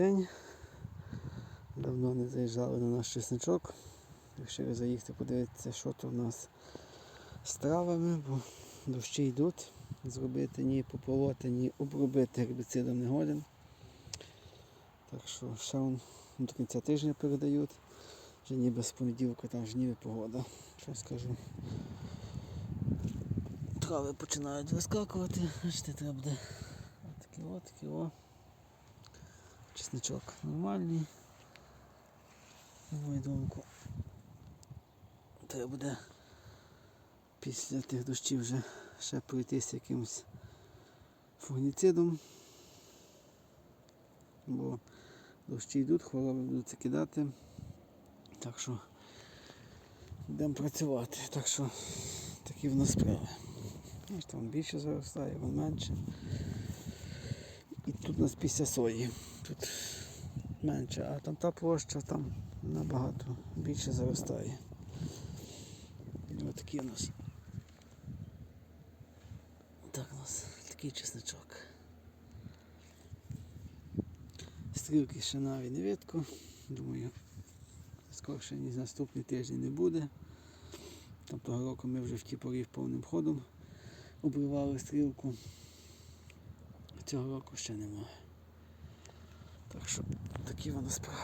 день. Давно не заїжджали на наш чесничок. Вирішили заїхати подивитися, що то в нас з травами, бо дощі йдуть. Зробити ні пополоти, ні обробити гербіцидом не годен. Так що ще вон до кінця тижня передають. Вже ніби з понеділка там жніви погода. Що скажу. Трави починають вискакувати, бачите, треба буде отакі от, такі о. Чесничок нормальний. На мою думку. Треба буде після тих дощів вже ще пройтися якимось фунгіцидом. Бо дощі йдуть, хвороби будуть кидати. Так що будемо працювати. Так що такі в нас справи. Там більше заростає, вон менше. І тут у нас після сої. Тут менше, а там та площа там набагато більше заростає. І Отакий у нас. Так у нас такий чесничок. Стрілки ще навіть не видко. Думаю, скорше ніж наступний тиждень не буде. Там того року ми вже в ті порів повним ходом обривали стрілку. Цього року ще немає. Так що такі воно справи.